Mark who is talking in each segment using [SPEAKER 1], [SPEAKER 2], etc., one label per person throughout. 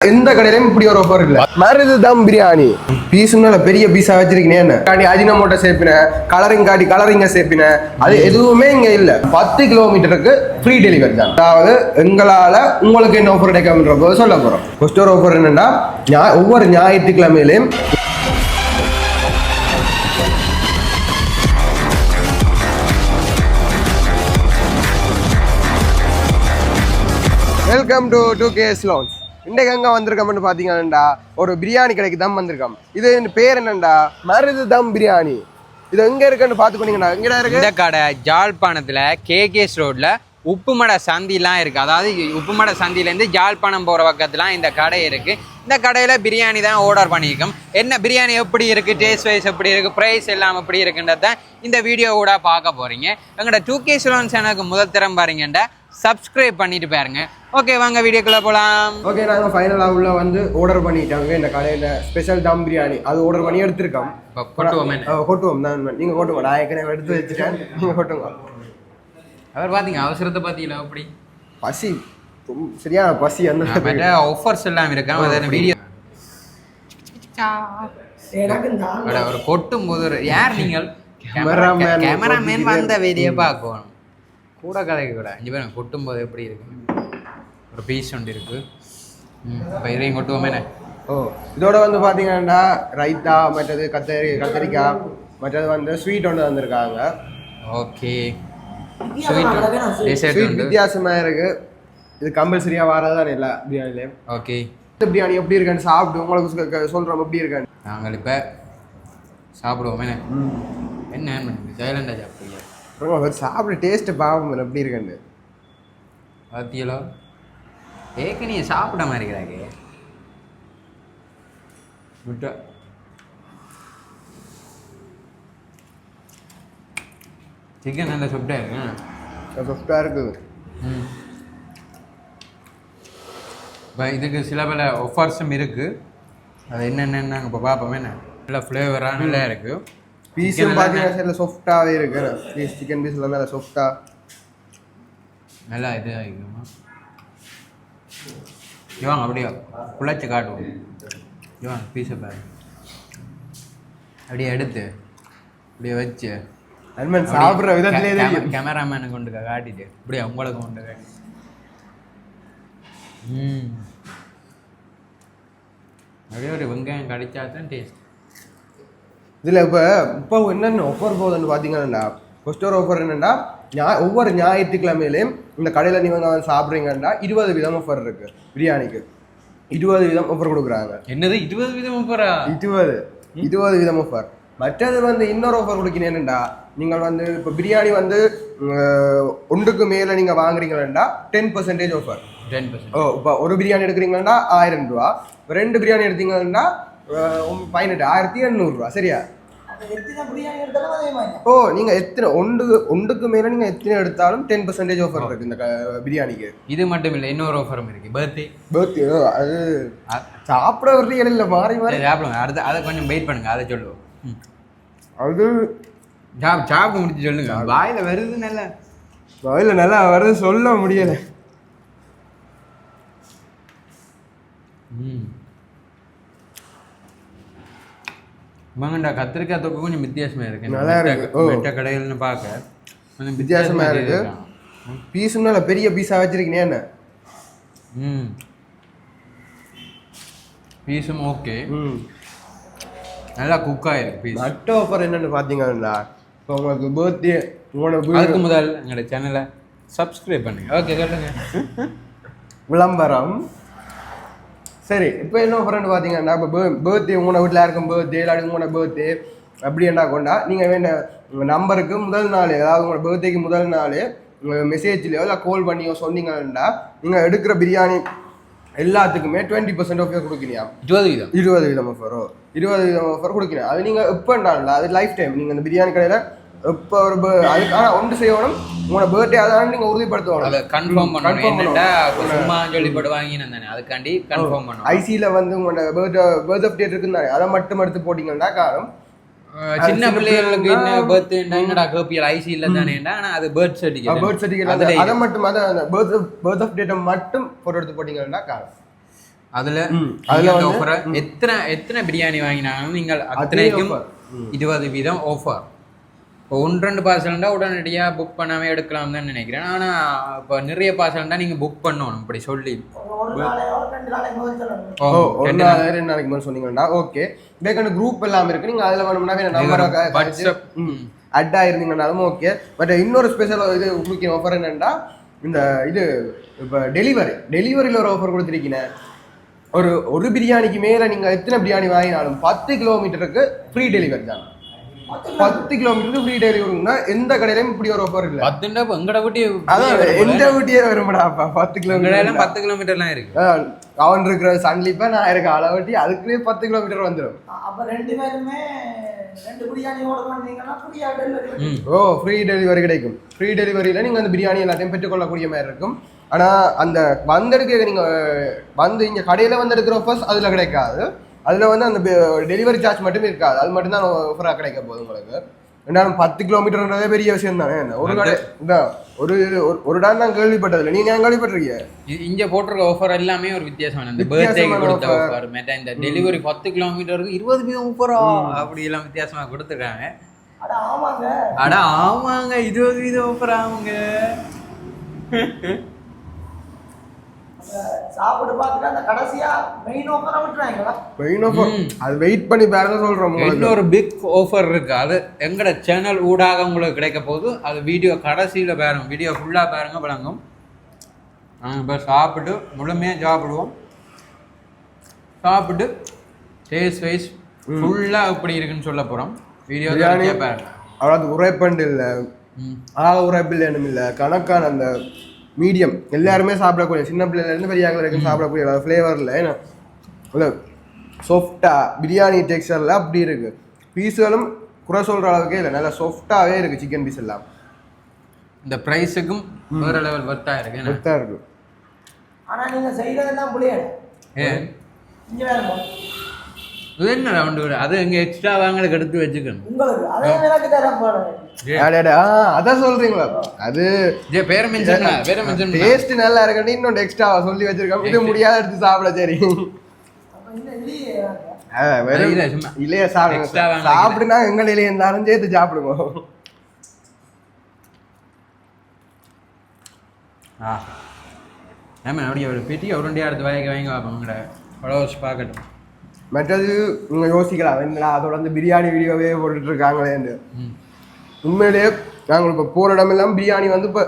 [SPEAKER 1] எந்த கடையிலும் இப்படி ஒரு ஆஃபர் இல்ல. மருது தம் பிரியாணி. பீஸ்னால பெரிய பீஸா வச்சிருக்கீங்க காட்டி அஜினமோட்டோ சேர்ப்பின கலரிங் காட்டி கலரிங்க சேர்ப்பின அது எதுவுமே இங்க இல்ல. பத்து கிலோமீட்டருக்கு ஃப்ரீ டெலிவரி தான். அதாவது எங்களால உங்களுக்கு என்ன ஆஃபர் கிடைக்கும்ன்ற சொல்ல போறோம். ஃபர்ஸ்ட் ஒரு ஆஃபர் என்னன்னா ஒவ்வொரு ஞாயிற்றுக்கிழமையிலையும் welcome to two case loans இன்றைக்கு எங்கே வந்திருக்கோம்னு பார்த்தீங்கன்னா ஒரு பிரியாணி கடைக்கு தம் வந்திருக்கோம். இது பேர் என்னண்டா? மருது தம் பிரியாணி. இது எங்கே இருக்குன்னு பார்த்துக்கோனீங்கண்ணா எங்கடா இருக்கு?
[SPEAKER 2] இந்த கடை ஜாழ்ப்பாணத்துல கேகேஸ் ரோட்ல உப்புமடை சந்திலாம் இருக்கு. அதாவது உப்புமடை சந்திலேருந்து ஜாழ்ப்பாணம் போற பக்கத்துலாம் இந்த கடை இருக்கு. இந்த கடையில் பிரியாணி தான் ஆர்டர் பண்ணியிருக்கோம் என்ன பிரியாணி எப்படி இருக்குது டேஸ்ட் வைஸ் எப்படி இருக்குது ப்ரைஸ் எல்லாம் எப்படி இருக்குன்றத இந்த வீடியோ கூட பார்க்க போகிறீங்க எங்களோட டூ கே சுலோன் சேனலுக்கு முதல் திறம் பாருங்கன்ற சப்ஸ்கிரைப் பண்ணிட்டு பாருங்கள் ஓகே வாங்க வீடியோக்குள்ள போலாம்.
[SPEAKER 1] ஓகே நாங்கள் ஃபைனலாக உள்ள வந்து ஆர்டர் பண்ணிட்டாங்க. இந்த கடையில் ஸ்பெஷல் தம் பிரியாணி. அது ஆர்டர் பண்ணி எடுத்திருக்கோம்
[SPEAKER 2] கொட்டுவோமே
[SPEAKER 1] நான் நீங்கள் கொட்டுவோம் நான் ஏற்கனவே எடுத்து வச்சுட்டேன். நீங்கள் கொட்டுங்க
[SPEAKER 2] அவர் பாத்தீங்க அவசரத்தை பார்த்தீங்களா எப்படி
[SPEAKER 1] பசி. ரொம்ப சரியான பசி அந்த
[SPEAKER 2] ஆஃபர்ஸ் எல்லாம் இருக்கான் அதை வீடியோ அட, ஒரு கொட்டும் போது ஒரு யார் நீங்கள்? கேமராமேன் வந்த வீடியோ பார்க்கணும். கூட கதைக்கு கூட. அஞ்சு பேரும் கொட்டும் போது எப்படி இருக்கு? ஒரு பீஸ் ஒன்று இருக்கு. ம் இப்போ இதையும் கொட்டுவோமே
[SPEAKER 1] ஓ இதோட வந்து பார்த்தீங்கன்னா ரைத்தா மற்றது கத்தரி கத்தரிக்காய் மற்றது வந்து ஸ்வீட் ஒன்று வந்திருக்காங்க
[SPEAKER 2] ஓகே. ஸ்வீட்
[SPEAKER 1] வித்தியாசமாக இருக்கு. இது கம்பல்சரியா வரதான் இல்லை பிரியாணிலேயும்
[SPEAKER 2] ஓகே.
[SPEAKER 1] இந்த பிரியாணி எப்படி இருக்குன்னு சாப்பிட்டு உங்களுக்கு சொ- க- சொல்றோம் எப்படி இருக்குன்னு.
[SPEAKER 2] நாங்கள் இப்போ சாப்பிடுவோமே என்ன? சைலண்டாக சாப்பிடுங்க.
[SPEAKER 1] அவர் சாப்பிட டேஸ்ட் பாவம் எப்படி இருக்குன்னு.
[SPEAKER 2] பார்த்தீங்களோ ஏற்கனவே சாப்பிட மாதிரி இருக்கிறாங்க விட்டா. சிக்கன் நல்லா சுட்டா இருக்கு?
[SPEAKER 1] சாஃப்டாக இருக்குது.
[SPEAKER 2] ம். இப்போ இதுக்கு சில பல ஆஃபர்ஸும் இருக்குது அது என்னென்னு நாங்கள் இப்போ பார்ப்போம் என்ன? நல்லா ஃப்ளேவராக நல்லா இருக்குது
[SPEAKER 1] பீஸும் பார்த்தீங்கன்னா சில சாஃப்டாகவே இருக்கு. பீஸ் சிக்கன் பீஸ்ல நல்லா சாஃப்டாக
[SPEAKER 2] நல்லா இது ஆகிக்குமா இவாங்க அப்படியே குழச்சி காட்டுவோம். இவாங்க பீஸை பாரு. அப்படியே எடுத்து அப்படியே வச்சு
[SPEAKER 1] அன்மன் சாப்பிட்ற விதத்திலே தெரியும்
[SPEAKER 2] கேமராமேனை கொண்டு காட்டிட்டு அப்படியே உங்களுக்கு கொண்டு காட்டி. ம். அப்படியே ஒரு வெங்காயம் கடிச்சா தான் டேஸ்ட்
[SPEAKER 1] இதில் இப்போ இப்போ என்னென்ன ஆஃபர் போகுதுன்னு பார்த்தீங்கன்னா ஃபர்ஸ்ட் ஒரு ஆஃபர் என்னன்னா ஒவ்வொரு ஞாயிற்றுக்கிழமையிலையும் இந்த கடையில் நீங்கள் வந்து சாப்பிட்றீங்கன்னா இருபது விதம் ஆஃபர் இருக்கு பிரியாணிக்கு. இருபது விதம் ஆஃபர் கொடுக்குறாங்க.
[SPEAKER 2] என்னது இருபது விதம் போகிறா
[SPEAKER 1] இருபது இருபது விதம் ஆஃபர் மற்றது வந்து இன்னொரு ஆஃபர் கொடுக்கணும் என்னண்டா நீங்கள் வந்து இப்போ பிரியாணி வந்து ஒன்றுக்கு மேலே நீங்கள் வாங்குறீங்களா ten percentage offer
[SPEAKER 2] ten percent
[SPEAKER 1] ஓ இப்போ ஒரு பிரியாணி எடுக்கிறீங்கன்னா ஆயிரம் ரூபா. ரெண்டு பிரியாணி எடுத்தீங்கன்னா பதினெட்டு ஆயிரத்தி எண்ணூறுரூவா சரியா? ஓ நீங்க எத்தனை ஒன்று ஒன்றுக்கு மேல நீங்க எத்தனை எடுத்தாலும் டென் பர்சன்டேஜ் ஆஃபர் இருக்கு இந்த க- பிரியாணிக்கு.
[SPEAKER 2] இது மட்டும் இல்லை இன்னொரு ஆஃபரும் இருக்குது பர்த்டே
[SPEAKER 1] பர்த்டே அது சாப்பிட வரலையே இல்லை மாறி மாறி.
[SPEAKER 2] சாப்பிடுங்க அடுத்து அதை கொஞ்சம் வெயிட் பண்ணுங்க அதை சொல்லுவோம். ம்.
[SPEAKER 1] அது
[SPEAKER 2] சாப் சாப்பிட்டு முடிச்சு சொல்லுங்க. வாயில வருது நல்ல.
[SPEAKER 1] இல்ல நல்லா வருது சொல்ல முடியல.
[SPEAKER 2] ம். மங்கண்டா கத்திரிக்காய் தொக்கு கொஞ்சம் வித்தியாசமா இருக்கு.
[SPEAKER 1] நல்லா இருக்கு.
[SPEAKER 2] மெட்ட கடைகள்னு பார்க்க. கொஞ்சம்
[SPEAKER 1] வித்தியாசமா இருக்கு. பீஸும் நல்ல பெரிய பீஸா வச்சிருக்கீங்க என்ன?
[SPEAKER 2] ம். பீஸும் ஓகே.
[SPEAKER 1] ம்.
[SPEAKER 2] நல்லா குக் ஆயிருக்கு பீஸ்.
[SPEAKER 1] மற்ற ஆஃபர் என்னன்னு பாத்தீங்கன்னா இப்போ உங்களுக்கு பர்த்டே உங்களோட
[SPEAKER 2] அதுக்கு முதல் எங்களோட சேனலை சப்ஸ்கிரைப் பண்ணுங்க. ஓகே சொல்லுங்க.
[SPEAKER 1] விளம்பரம். சரி இப்போ என்ன ஃப்ரெண்ட் பார்த்தீங்கன்னா இப்போ பர்த்டே உங்களோட வீட்டில் இருக்கும் பர்த்டே இல்லாட்டி உங்களோட பர்த்டே அப்படி என்ன கொண்டா நீங்கள் வேண்ட உங்கள் நம்பருக்கு முதல் நாள் அதாவது உங்களோட பர்த்டேக்கு முதல் நாள் மெசேஜ்லையோ இல்லை கால் பண்ணியோ சொன்னீங்கன்னா நீங்கள் எடுக்கிற பிரியாணி எல்லாத்துக்குமே டுவெண்ட்டி பர்சன்ட் ஆஃபர் கொடுக்குறியா?
[SPEAKER 2] இருபது வீதம்.
[SPEAKER 1] இருபது விதம் ஆஃபரோ இருபது விதம் ஆஃபர் கொடுக்கிறேன் அது நீங்கள் எப்போண்டால அது லைஃப் டைம் நீங்கள் அந்த பிரியாணி கடையில் எப்போ ஒரு bir- அதுக்கு ஆனால் ஒன்று செய்யணும் உங்களோட பர்த்டே அதான் நீங்கள் உறுதிப்படுத்தணும்.
[SPEAKER 2] அதை கன்ஃபார்ம் பண்ணணும். இப்போ சும்மா சொல்லி போட்டு வாங்கினேன் தானே. அதுக்காண்டி கன்ஃபார்ம் பண்ணணும்.
[SPEAKER 1] ஐசியில் வந்து உங்களோட பர்த் பர்த் அப்டேட் இருக்குன்னு அதை மட்டும் எடுத்து போட்டிங்கன்னா காரணம்.
[SPEAKER 2] சின்ன பிள்ளைகளுக்கு என்ன பர்த்டே என்னடா கோப்பியல் ஐசி இல்ல தானேடா ஆனா அது பர்த் சர்டிஃபிகேட்
[SPEAKER 1] பர்த் சர்டிஃபிகேட் அதை மட்டும் அதை பர்த் பர்த் அப்டேட்டை மட்டும் ஃபோட்டோ எடுத்து போட்டிங்கன்னா காரணம்.
[SPEAKER 2] அதுல அதுல ஆஃபர் எத்தனை எத்தனை பிரியாணி வாங்கினாலும் நீங்கள் அத்தனைக்கும். இருபது வீதம் ஆஃபர் இப்போ ஒன்று ரெண்டு பார்சல்ண்டா உடனடியாக புக் பண்ணாமே எடுக்கலாம் தான் நினைக்கிறேன். ஆனால் இப்போ நிறைய பார்சல்ண்டா நீங்கள் புக் பண்ணணும் இப்படி சொல்லி. ஓ,
[SPEAKER 1] ஒரு
[SPEAKER 2] ரெண்டு
[SPEAKER 1] நாள். ரெண்டு நாளைக்கு மேலே சொன்னீங்கன்னா ஓகே. பேக்கான குரூப் எல்லாம் இருக்கு. நீங்க அதுல வேணும்னா நம்பர்
[SPEAKER 2] வாட்ஸ்அப்
[SPEAKER 1] அட் ஆயிருந்தீங்கனாலும் ஓகே பட் இன்னொரு ஸ்பெஷல் இது முக்கிய ஆஃபர் என்னன்னா இந்த இது இப்போ டெலிவரி டெலிவரியில் ஒரு ஆஃபர் கொடுத்துருக்கீங்க. ஒரு ஒரு பிரியாணிக்கு மேலே நீங்கள் எத்தனை பிரியாணி வாங்கினாலும் பத்து கிலோமீட்டருக்கு ஃப்ரீ டெலிவரி தான். பத்து கிலோமீட்டருக்கு ஃப்ரீ டெலிவரினா எந்த கடையிலையும் இப்படி ஒரு ஆஃபர் இல்லை.
[SPEAKER 2] பத்துண்டா இப்போ எங்கட விட்டு
[SPEAKER 1] அதான் எந்த வீட்டியே வருமாடாப்பா பத்து கிலோமீட்டர்
[SPEAKER 2] பத்து கிலோமீட்டர்லாம் இருக்கு.
[SPEAKER 1] அவன் இருக்கிற சன்லிப்பா நான் இருக்க அளவட்டி அதுக்குள்ளே பத்து கிலோமீட்டர் வந்துடும்
[SPEAKER 3] அப்ப ரெண்டு பேருமே டெலிவரி
[SPEAKER 1] ஓ ஃப்ரீ டெலிவரி கிடைக்கும். ஃப்ரீ டெலிவரியில் நீங்கள் அந்த பிரியாணி எல்லாத்தையும் பெற்றுக்கொள்ளக்கூடிய மாதிரி இருக்கும். ஆனால் அந்த வந்தெடுக்க நீங்கள் வந்து இங்கே கடையில் வந்து எடுக்கிற ஆஃபர்ஸ் அதில் கிடைக்காது. அதில் வந்து அந்த டெலிவரி சார்ஜ் மட்டும் இருக்காது. அது மட்டும் தான் ஆஃபராக கிடைக்க போகுது உங்களுக்கு. ரெண்டாலும் பத்து கிலோமீட்டர்ன்றதே பெரிய விஷயம் தானே? ஒரு கடை இதான். ஒரு ஒரு- டான் தான் கேள்விப்பட்டதில்லை. நீங்கள் ஏன் கேள்விப்பட்டிருக்கீங்க
[SPEAKER 2] இங்க போட்டிருக்க ஆஃபர் எல்லாமே ஒரு வித்தியாசமான இந்த பர்த்டேக்கு கொடுத்த
[SPEAKER 1] offer.
[SPEAKER 2] ஆஃபர் மேட்டா இந்த டெலிவரி பத்து கிலோமீட்டருக்கு இருபது வீதம் ஆஃபரா அப்படி எல்லாம் வித்தியாசமா கொடுத்துருக்காங்க.
[SPEAKER 3] அட ஆமாங்க.
[SPEAKER 2] அட ஆமாங்க. இருபது வீதம் ஆஃபர்
[SPEAKER 3] அப்ப சாப்பிட்டு பார்த்துட்டு அந்த கடைசியா மெயின் ஆஃபரை விட்டுறாங்களா?
[SPEAKER 1] மெயின் ஆஃபர் அது வெயிட் பண்ணி பாருங்க உங்களுக்கு.
[SPEAKER 2] இன்னொரு பிக் ஆஃபர் இருக்கு. அது எங்கட சேனல் ஊடாக உங்களுக்கு கிடைக்க போகுது. அது வீடியோ கடைசியில பாருங்க. வீடியோ ஃபுல்லா பாருங்க நாங்கள் இப்போ சாப்பிட்டு முழுமையாக சாப்பிடுவோம். சாப்பிட்டு டேஸ்ட் வைஸ் ஃபுல்லா எப்படி இருக்குன்னு சொல்ல போறோம். வீடியோ பாருங்க.
[SPEAKER 1] அதாவது உரைப்பண்டு இல்லை. ஆக உரைப்பில் வேணும் இல்லை. கணக்கான அந்த மீடியம். எல்லாருமே சாப்பிடக்கூடிய சின்ன பிள்ளைலேருந்து பெரிய ஆட்கள் வரைக்கும் சாப்பிடக்கூடிய அளவு ஃப்ளேவரில் ஏன்னா இல்லை சாஃப்டாக பிரியாணி டெக்ஸ்டரில் அப்படி இருக்குது பீஸுகளும் குறை சொல்கிற அளவுக்கே இல்லை. நல்லா சாஃப்டாகவே இருக்குது சிக்கன் பீஸ் எல்லாம்.
[SPEAKER 2] இந்த ப்ரைஸுக்கும் வேற லெவல் ஒர்த்தா இருக்கு?
[SPEAKER 1] ஒத்தாக இருக்குது
[SPEAKER 3] ஆனா நீங்க செய்யறதெல்லாம் புளியல்
[SPEAKER 2] ஏ
[SPEAKER 3] இங்க வேற
[SPEAKER 2] என்ன ரவுண்டு அது எங்க எக்ஸ்ட்ரா வாங்களுக்கு எடுத்து வச்சுக்கணும்
[SPEAKER 3] உங்களுக்கு
[SPEAKER 1] அதான் சொல்கிறீங்களா அது
[SPEAKER 2] ஜே பேரை மென்ஷன் பேரை மென்ஷன்
[SPEAKER 1] டேஸ்ட் நல்லா இருக்கணும் இன்னொன்று எக்ஸ்ட்ரா சொல்லி வச்சிருக்கோம் இது முடியாத எடுத்து சாப்பிட சரி
[SPEAKER 3] இல்லையே எனக்கு.
[SPEAKER 1] ஆ, வெறும்
[SPEAKER 2] இல்ல, சும்மா.
[SPEAKER 1] இல்லையே
[SPEAKER 2] Extra
[SPEAKER 1] சாப்பிடுங்க
[SPEAKER 2] வாங்க
[SPEAKER 1] சாப்பிடுனா எங்கள் இருந்தாலும் சேர்த்து சாப்பிடுங்க
[SPEAKER 2] ஆ ஆமாம் அப்படியே ஒரு பெட்டி உருண்டையா எடுத்து வாங்கி வாங்கி பார்ப்போம் ஃபாலோவர்ஸ் பார்க்கட்டும்
[SPEAKER 1] மற்றது நீங்கள் யோசிக்கலாம். என்னடா அதோட வந்து பிரியாணி வீடியோவே போட்டுட்டு இருக்காங்களேன்னு உண்மையிலேயே நாங்கள் இப்போ போகிற இடமெல்லாம் பிரியாணி வந்து இப்போ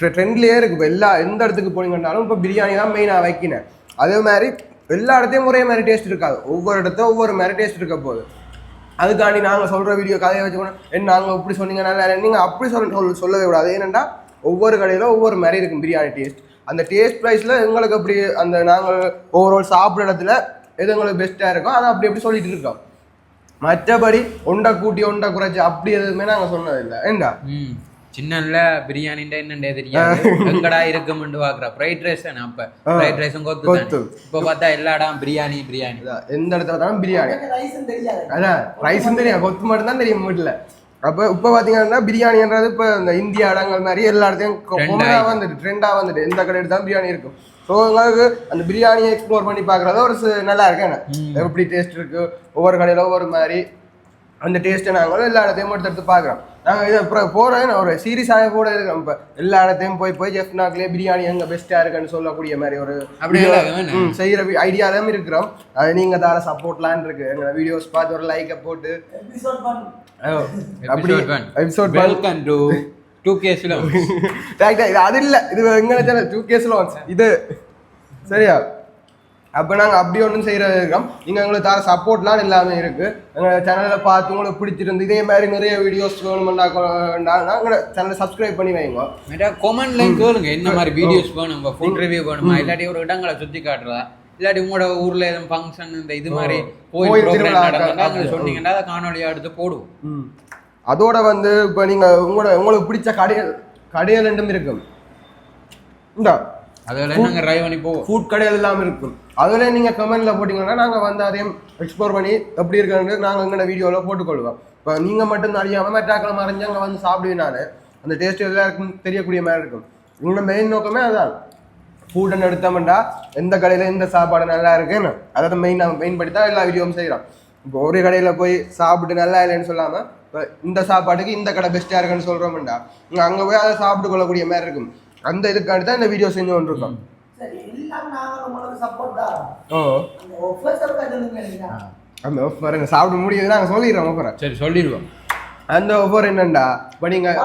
[SPEAKER 1] ட்ரெண்ட்லேயே இருக்குது இப்போ எல்லா எந்த இடத்துக்கு போனீங்கன்னாலும் இப்போ பிரியாணி தான் மெயினாக வைக்கினேன் அதே மாதிரி எல்லா இடத்தையும் ஒரே மாதிரி டேஸ்ட் இருக்காது. ஒவ்வொரு இடத்த ஒவ்வொரு மாதிரி டேஸ்ட் இருக்க போகுது. அதுக்காண்டி நாங்கள் சொல்கிற வீடியோ கதையை வச்சுக்கணும் என்ன நாங்கள் இப்படி சொன்னீங்க நல்லா நீங்கள் அப்படி சொல்ல சொல் சொல்லவே கூடாது. ஏனெண்டா ஒவ்வொரு கடையில் ஒவ்வொரு மாதிரி இருக்கும் பிரியாணி டேஸ்ட் அந்த டேஸ்ட் ப்ரைஸில் எங்களுக்கு அப்படி அந்த நாங்கள் ஓவரால் சாப்பிட்ற இடத்துல எது எங்களுக்கு பெஸ்ட்டாக இருக்கோ அதை அப்படி அப்படி சொல்லிட்டு இருக்கோம். மற்றபடி ஒண்டை கூட்டி ஒண்டை குறைச்சி அப்படி எதுவுமே நாங்கள் சொன்னதில்லை. ஏண்டா?
[SPEAKER 2] சின்னல்ல பிரியாணின்ற என்னண்டே தெரியாது. எங்கடா இருக்கும்னு பாக்குற. ஃப்ரைட் ரைஸ் தானே அப்ப. ஃப்ரைட் ரைஸும் கொத்து
[SPEAKER 1] கொத்து.
[SPEAKER 2] தானே. இப்ப பார்த்தா எல்லா இடம் பிரியாணி பிரியாணி.
[SPEAKER 1] அதான், எந்த இடத்துல தான் பிரியாணி. அதான் ரைஸும் தெரியும் கொத்து மட்டும் தான் தெரியும் வீட்டில். அப்போ இப்போ பார்த்தீங்கன்னா பிரியாணின்றது இப்போ இந்த இந்திய இடங்கள் மாதிரி எல்லா இடத்தையும். வந்துட்டு ட்ரெண்டாக வந்துட்டு. எந்த கடை எடுத்தாலும் பிரியாணி இருக்கும். ஸோ உங்களுக்கு அந்த பிரியாணியை எக்ஸ்ப்ளோர் பண்ணி பார்க்குறது ஒரு நல்லா இருக்கு என்ன எப்படி டேஸ்ட் இருக்கு ஒவ்வொரு கடையில் ஒவ்வொரு மாதிரி அந்த டேஸ்ட்டை நாங்களும் எல்லா இடத்தையும் எடுத்து எடுத்து பார்க்குறோம். நாங்கள் இதை அப்புறம் போகிறேன் ஒரு சீரியஸாக கூட இருக்கோம் இப்போ எல்லா இடத்தையும் போய் போய் ஜெஃப் நாக்லேயே பிரியாணி எங்கே பெஸ்ட்டாக இருக்குன்னு சொல்லக்கூடிய மாதிரி ஒரு
[SPEAKER 2] அப்படி எல்லாம் வேணும்.
[SPEAKER 1] ம் செய்கிற ஐடியாலும் இருக்கிறோம். அது நீங்கள் தார சப்போர்ட்லாம் இருக்கு. எங்களை வீடியோஸ் பார்த்து ஒரு லைக்கை போட்டு. அப்படி எபிசோட்
[SPEAKER 2] டு டூ கேஸ்ல
[SPEAKER 1] இது அது இல்லை இது எங்களை சேனல் டூ கேஸ் லான்ச் இது. சரியா? அப்போ நாங்கள் அப்படி ஒன்றும் செய்கிறது இருக்கோம் நீங்கள் எங்களுக்கு தர சப்போர்ட்லாம் எல்லாமே இருக்குது எங்கள் சேனலில் பார்த்து உங்களுக்கு பிடிச்சிருந்து இதே மாதிரி நிறைய வீடியோஸ் வேணுமெண்டா எங்களை சேனலை சப்ஸ்கிரைப் பண்ணி வைங்க.
[SPEAKER 2] மேடா கொமெண்ட்லையும் கேளுங்க. என்ன மாதிரி வீடியோஸ் வேணும்? உங்க ஃபுட் ரிவ்யூ வேணுமா? இல்லாட்டி ஒரு இடங்களை சுத்தி காட்டுறதா? இல்லாட்டி உங்களோட ஊர்ல எதுவும் ஃபங்க்ஷன் இந்த இது மாதிரி கோயில் ப்ரோக்ராம்
[SPEAKER 1] அப்படி.
[SPEAKER 2] எங்களுக்கு சொன்னீங்கன்னா அதை காணொலியா எடுத்து போடுவோம்.
[SPEAKER 1] ம் அதோட வந்து இப்போ நீங்கள் உங்களோட உங்களுக்கு பிடிச்ச கடைகள் கடைகள் ரெண்டும் இருக்கும். இந்த
[SPEAKER 2] அதெல்லாம் நாங்க ட்ரைவ் பண்ணி போவோம்.
[SPEAKER 1] ஃபுட் கடைகள் எல்லாம் இருக்கும். அதில் நீங்கள் கமெண்ட்டில் போட்டிங்கன்னா நாங்கள் வந்து அதையும் எக்ஸ்ப்ளோர் பண்ணி எப்படி இருக்குன்னு நாங்கள் எங்களோட வீடியோவில் போட்டுக்கொள்வோம். இப்போ நீங்கள் மட்டும் அறியாமல் மெட்டாக்களை மறைஞ்சு அங்கே வந்து சாப்பிடுவீங்க நான் அந்த டேஸ்ட் எல்லாருக்கும் தெரியக்கூடிய மாதிரி இருக்கும். உங்களோட மெயின் நோக்கமே அதான். ஃபுட்டுன்னு எடுத்தோம்னா எந்த கடையில் எந்த சாப்பாடு நல்லா இருக்குன்னு. அதை மெயின் மெயின் படி தான் எல்லா வீடியோவும் செய்கிறோம் இப்போ ஒரு கடையில் போய் சாப்பிட்டு நல்லா இல்லைன்னு சொல்லாமல் இப்போ இந்த சாப்பாட்டுக்கு இந்த கடை பெஸ்ட்டாக இருக்குன்னு சொல்கிறோம்டா அங்கே போய் அதை சாப்பிட்டு கொள்ளக்கூடிய மாதிரி இருக்கும். அந்த இதுக்காண்டி தான் இந்த வீடியோ செஞ்சு கொண்டிருக்கோம். ஓ.
[SPEAKER 3] அந்த
[SPEAKER 1] ஆஃபருங்க சாப்பிட முடியுது நாங்கள் சொல்லிடுறோம் ஆஃபரை
[SPEAKER 2] சரி சொல்லிடுவோம்.
[SPEAKER 1] அந்த ஆஃபர் என்னண்டா? இப்போ நீங்கள்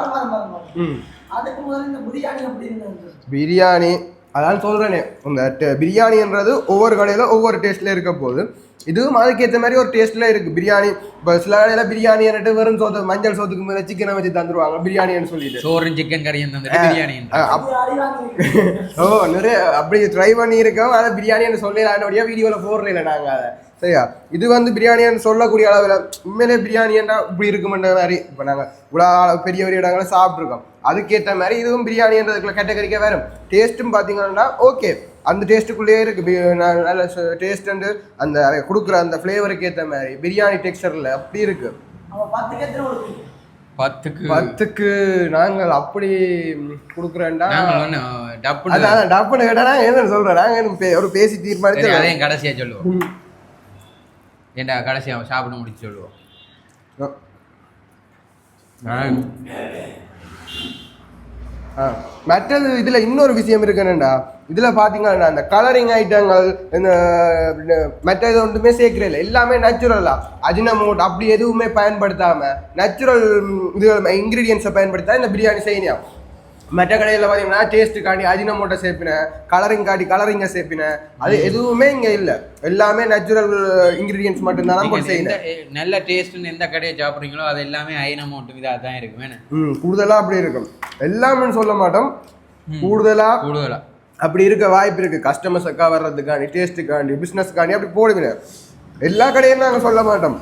[SPEAKER 3] பிரியாணி
[SPEAKER 1] அதான் சொல்கிறேனே இந்த பிரியாணின்றது ஒவ்வொரு கடையில் ஒவ்வொரு டேஸ்ட்டில் இருக்க போகுது இதுவும் அதுக்கேற்ற மாதிரி ஒரு டேஸ்ட்டில் இருக்குது பிரியாணி இப்போ சில கடையில் பிரியாணின்னுட்டு வெறும் சோத்து மஞ்சள் சோத்துக்கு மேலே சிக்கனை வச்சு தந்துருவாங்க பிரியாணின்னு சொல்லிட்டு.
[SPEAKER 2] சோறும் சிக்கன் கறியும் பிரியாணி
[SPEAKER 1] ஓ நிறைய அப்படி ட்ரை பண்ணியிருக்கோம். அதை பிரியாணின்னு சொல்லலான்னோடைய வீடியோவில் போடுறதில்ல நாங்கள் அதை. சரியா? இது வந்து பிரியாணின்னு சொல்லக்கூடிய அளவில் உண்மையிலே பிரியாணின்னா இப்படி இருக்குமென்ற மாதிரி இப்போ நாங்கள் இவ்வளோ பெரிய பெரிய இடங்களை சாப்பிட்ருக்கோம் அதுக்கேற்ற மாதிரி இதுவும் பிரியாணின்றதுக்குள்ள கேட்டகரிக்கே வரும். டேஸ்ட்டும் பார்த்தீங்கன்னா ஓகே அந்த டேஸ்ட்டுக்குள்ளேயே இருக்குது நல்ல டேஸ்ட் அண்டு அந்த கொடுக்குற அந்த ஃப்ளேவருக்கு ஏற்ற மாதிரி பிரியாணி டெக்ஸ்டரில் அப்படி இருக்குது
[SPEAKER 3] கொடுப்பீங்க?
[SPEAKER 2] பத்துக்கு
[SPEAKER 1] பத்துக்கு நாங்கள் அப்படி கொடுக்குறேன்டா.
[SPEAKER 2] நாங்கள் டப்புன்னு
[SPEAKER 1] அதான் டப்புன்னு கேட்டா நான் என்ன சொல்றேன்? நாங்க என்ன பே- ஒரு பேசி தீர்மானிச்சு
[SPEAKER 2] அதையும் கடைசியா சொல்லுவோம். ஏண்டா கடைசியா சாப்பிட முடிச்சு சொல்லுவோம்
[SPEAKER 1] ஆ. மற்றது இதுல இன்னொரு விஷயம் இருக்குன்னுடா இதுல பாத்தீங்கன்னா அந்த கலரிங் ஐட்டங்கள் இந்த மற்ற இது ஒன்றுமே சேர்க்கிறதில்ல எல்லாமே நேச்சுரலா அஜினமோட் அப்படி எதுவுமே பயன்படுத்தாம நேச்சுரல் இது இன்கிரீடியன்ஸை பயன்படுத்தா இந்த பிரியாணி செய்யணும். மற்ற கடையில் பார்த்தீங்கன்னா டேஸ்ட்டு காட்டி அஜினமோட்டை சேர்ப்பினேன் கலரிங் காட்டி கலரிங்கை சேர்ப்பினேன் அது எதுவுமே இங்கே இல்லை. எல்லாமே நேச்சுரல் இன்கிரீடியன்ஸ் மட்டும்தான்
[SPEAKER 2] நீங்க
[SPEAKER 1] போட்டு செய்யணும்
[SPEAKER 2] நல்ல டேஸ்ட்னு எந்த கடையை சாப்பிட்றீங்களோ அது எல்லாமே ஐநமோட்டும் இதாக தான் இருக்கு வேணும்
[SPEAKER 1] ம் கூடுதலாக அப்படி இருக்கும். எல்லாமே சொல்ல மாட்டோம். கூடுதலாக
[SPEAKER 2] கூடுதலா
[SPEAKER 1] அப்படி இருக்க வாய்ப்பு இருக்கு. கஸ்டமர்ஸுக்காக வர்றதுக்காண்டி டேஸ்ட்டுக்காண்டி பிஸ்னஸ்க்காண்டி அப்படி போடுவேன். எல்லா கடையும் நாங்கள் சொல்ல மாட்டோம்.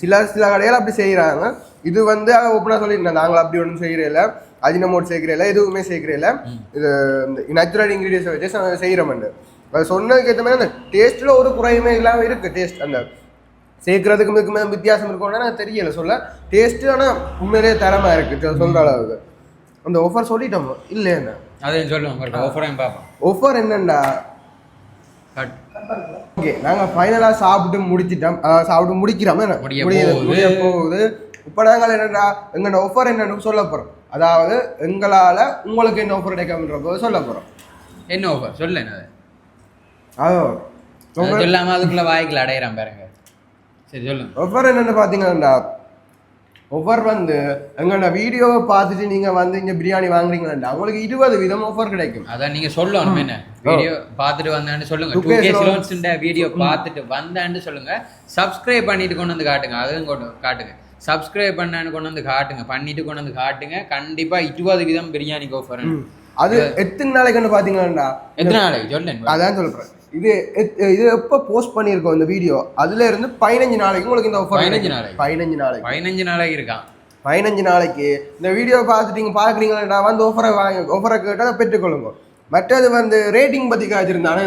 [SPEAKER 1] சில சில கடைகள் அப்படி செய்கிறாங்க இது வந்து ஓப்பனாக சொல்லியிருந்தேன். நாங்கள் அப்படி ஒன்றும் செய்கிறதில்ல அஜினமோட் சேர்க்கிறதில்ல எதுவுமே சேர்க்கிறதில்ல இது நேச்சுரல் இன்க்ரீடியன்ஸை வச்சு செய்கிறோம்னு அது சொன்னதுக்கு ஏற்ற மாதிரி அந்த டேஸ்ட்டில் ஒரு குறையுமே இல்லாமல் இருக்குது டேஸ்ட் அந்த சேர்க்கறதுக்கு இதுக்குமே வித்தியாசம் இருக்கும்னா எனக்கு தெரியல. சொல்ல டேஸ்ட்டு ஆனால் உண்மையிலேயே தரமாக இருக்குது சொல்கிற அளவுக்கு. அந்த ஆஃபர் சொல்லிட்டோம். இல்லையா
[SPEAKER 2] அதையும் சொல்லுவோம் ஒரு ஆஃபரையும் பார்ப்போம்.
[SPEAKER 1] ஆஃபர் என்னண்டா? ஓகே நாங்கள் ஃபைனலாக சாப்பிட்டு முடிச்சிட்டோம். சாப்பிட்டு முடிக்கிறோம். என்ன.
[SPEAKER 2] முடிய போகுது.
[SPEAKER 1] இப்போ நாங்கள் என்னடா எங்களோட ஆஃபர் என்னன்னு சொல்ல போகிறோம் அதாவது எங்களால் உங்களுக்கு என்ன ஆஃபர் கிடைக்கும்ன்ற போது சொல்ல போகிறோம்
[SPEAKER 2] என்ன ஆஃபர் சொல்லு என்னது
[SPEAKER 1] அது?
[SPEAKER 2] அது சொல்லாம அதுக்குள்ள வாய்க்குள்ள அடையிறான் பாருங்க. சரி சொல்லுங்க
[SPEAKER 1] ஆஃபர் என்னன்னு பார்த்தீங்கன்னா ஆஃபர் வந்து எங்களோட வீடியோவை பார்த்துட்டு நீங்கள் வந்து இங்கே பிரியாணி வாங்குறீங்களா உங்களுக்கு இருபது விதம் ஆஃபர் கிடைக்கும்.
[SPEAKER 2] அதான் நீங்க சொல்லணும் என்ன? வீடியோ பார்த்துட்டு வந்தான்னு சொல்லுங்க. Two
[SPEAKER 1] 2K
[SPEAKER 2] K
[SPEAKER 1] slots.
[SPEAKER 2] ஸ்லோன்ஸ் வீடியோ பார்த்துட்டு வந்தான்னு சொல்லுங்க. சப்ஸ்கிரைப் பண்ணிட்டு கொண்டு வந்து காட்டுங்க. அதுவும் கொண்டு காட்டுங்க. சப்ஸ்கிரைப் பண்ணான்னு கொண்டு வந்து காட்டுங்க. பண்ணிட்டு கொண்டு வந்து காட்டுங்க. கண்டிப்பா இருபது விதம் பிரியாணிக்கு ஆஃபர்
[SPEAKER 1] அது எத்தனை நாளைக்குன்னு பார்த்தீங்கன்னா
[SPEAKER 2] எத்தனை நாளைக்கு? சொல்லுங்க
[SPEAKER 1] அதான் சொல்றேன். இது இது எப்போ போஸ்ட் பண்ணியிருக்கோம் இந்த வீடியோ அதுல இருந்து பதினஞ்சு நாளைக்கு உங்களுக்கு இந்த ஆஃபர்
[SPEAKER 2] 15 நாளைக்கு.
[SPEAKER 1] பதினஞ்சு நாளைக்கு.
[SPEAKER 2] பதினஞ்சு நாளைக்கு இருக்கான்.
[SPEAKER 1] பதினஞ்சு நாளைக்கு. இந்த வீடியோ பார்த்துட்டீங்க பார்க்குறீங்களா வந்து ஆஃபரை வாங்கி ஆஃபரை கேட்டால் பெற்றுக்கொள்ளுங்க. மற்றது வந்து ரேட்டிங் பற்றி காய்ச்சிருந்தானே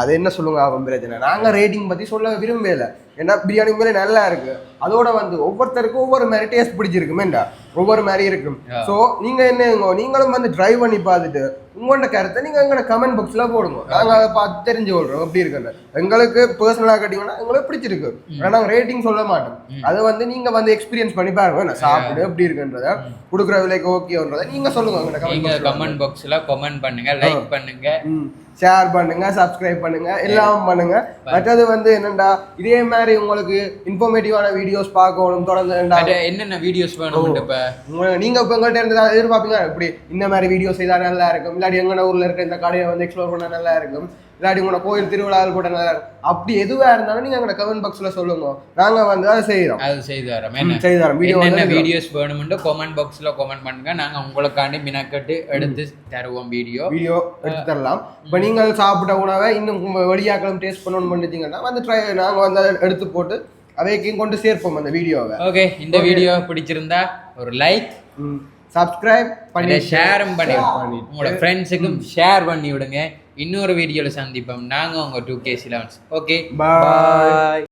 [SPEAKER 1] அது என்ன சொல்லுங்க அவன் பிரச்சனை. நாங்கள் ரேட்டிங் பற்றி சொல்ல விரும்பல. ஏன்னா பிரியாணி மேலே நல்லா இருக்கு. அதோட வந்து ஒவ்வொருத்தருக்கும் ஒவ்வொரு மாதிரி டேஸ்ட் பிடிச்சிருக்குமேண்டா ஒவ்வொரு மாதிரி இருக்கும் ஸோ நீங்கள் என்னங்க நீங்களும் வந்து ட்ரை பண்ணி பார்த்துட்டு உங்களோட கருத்தை நீங்கள் எங்களோட கமெண்ட் பாக்ஸில் போடுங்க. நாங்கள் அதை பார்த்து தெரிஞ்சு கொள்றோம் எப்படி இருக்குன்னு. எங்களுக்கு பர்சனலாக கேட்டிங்கன்னா எங்களுக்கு பிடிச்சிருக்கு. ஆனால் நாங்கள் ரேட்டிங் சொல்ல மாட்டோம். அது வந்து நீங்கள் வந்து எக்ஸ்பீரியன்ஸ் பண்ணி பாருங்க. நான் சாப்பிடு எப்படி இருக்குன்றத கொடுக்குற விலைக்கு ஓகேன்றதை நீங்கள் சொல்லுங்க எங்களோட
[SPEAKER 2] நீங்க
[SPEAKER 1] கமெண்ட்
[SPEAKER 2] கமெண்ட் பாக்ஸ்ல கமெண்ட் பண்ணுங்க லைக் பண்ணுங்க.
[SPEAKER 1] ஷேர் பண்ணுங்க சப்ஸ்கிரைப் பண்ணுங்க எல்லாம் பண்ணுங்க. மற்றது வந்து என்னண்டா இதே மாதிரி உங்களுக்கு இன்ஃபர்மேட்டிவான வீடியோஸ் பார்க்கணும் தொடர்ந்து
[SPEAKER 2] என்னென்ன வீடியோஸ் வேணும் இப்ப?
[SPEAKER 1] நீங்க இப்ப எங்கள்கிட்ட இருந்து எதிர்பார்ப்பீங்க இப்படி இந்த மாதிரி வீடியோ செய்தா நல்லா இருக்கும்? இல்லாட்டி எங்கட ஊர்ல இருக்க இந்த கடையை வந்து எக்ஸ்ப்ளோர் பண்ணா நல்லா இருக்கும்? இல்லாட்டி உங்களோட கோயில் திருவிழாவில் கூட அப்படி எதுவா இருந்தாலும் நீங்க எங்களோட கமெண்ட் பாக்ஸ்ல சொல்லுங்க. நாங்க வந்து அதை செய்யறோம்
[SPEAKER 2] அது செய்து தரோம் என்ன
[SPEAKER 1] செய்து தரோம் வீடியோ வந்து
[SPEAKER 2] வீடியோஸ் வேணும்னு கமெண்ட் பாக்ஸ்ல கமெண்ட் பண்ணுங்க. நாங்க உங்களுக்காண்டி மினக்கட்டு எடுத்து தருவோம் வீடியோ
[SPEAKER 1] வீடியோ எடுத்து தரலாம். இப்போ நீங்கள் சாப்பிட்ட உணவை இன்னும் வெளியாக்களும் டேஸ்ட் பண்ணணும்னு பண்ணிட்டீங்கன்னா வந்து ட்ரை நாங்க வந்து எடுத்து போட்டு அவைக்கும் கொண்டு சேர்ப்போம் அந்த வீடியோவை
[SPEAKER 2] ஓகே இந்த வீடியோ பிடிச்சிருந்தா ஒரு லைக்
[SPEAKER 1] சப்ஸ்கிரைப் பண்ணி
[SPEAKER 2] ஷேரும் பண்ணி உங்களோட ஃப்ரெண்ட்ஸுக்கும் ஷேர் பண்ணி விடுங்க. இன்னொரு வீடியோல சந்திப்போம். நாங்க உங்க டூ கே சிலவன்ஸ் ஓகே
[SPEAKER 1] Bye.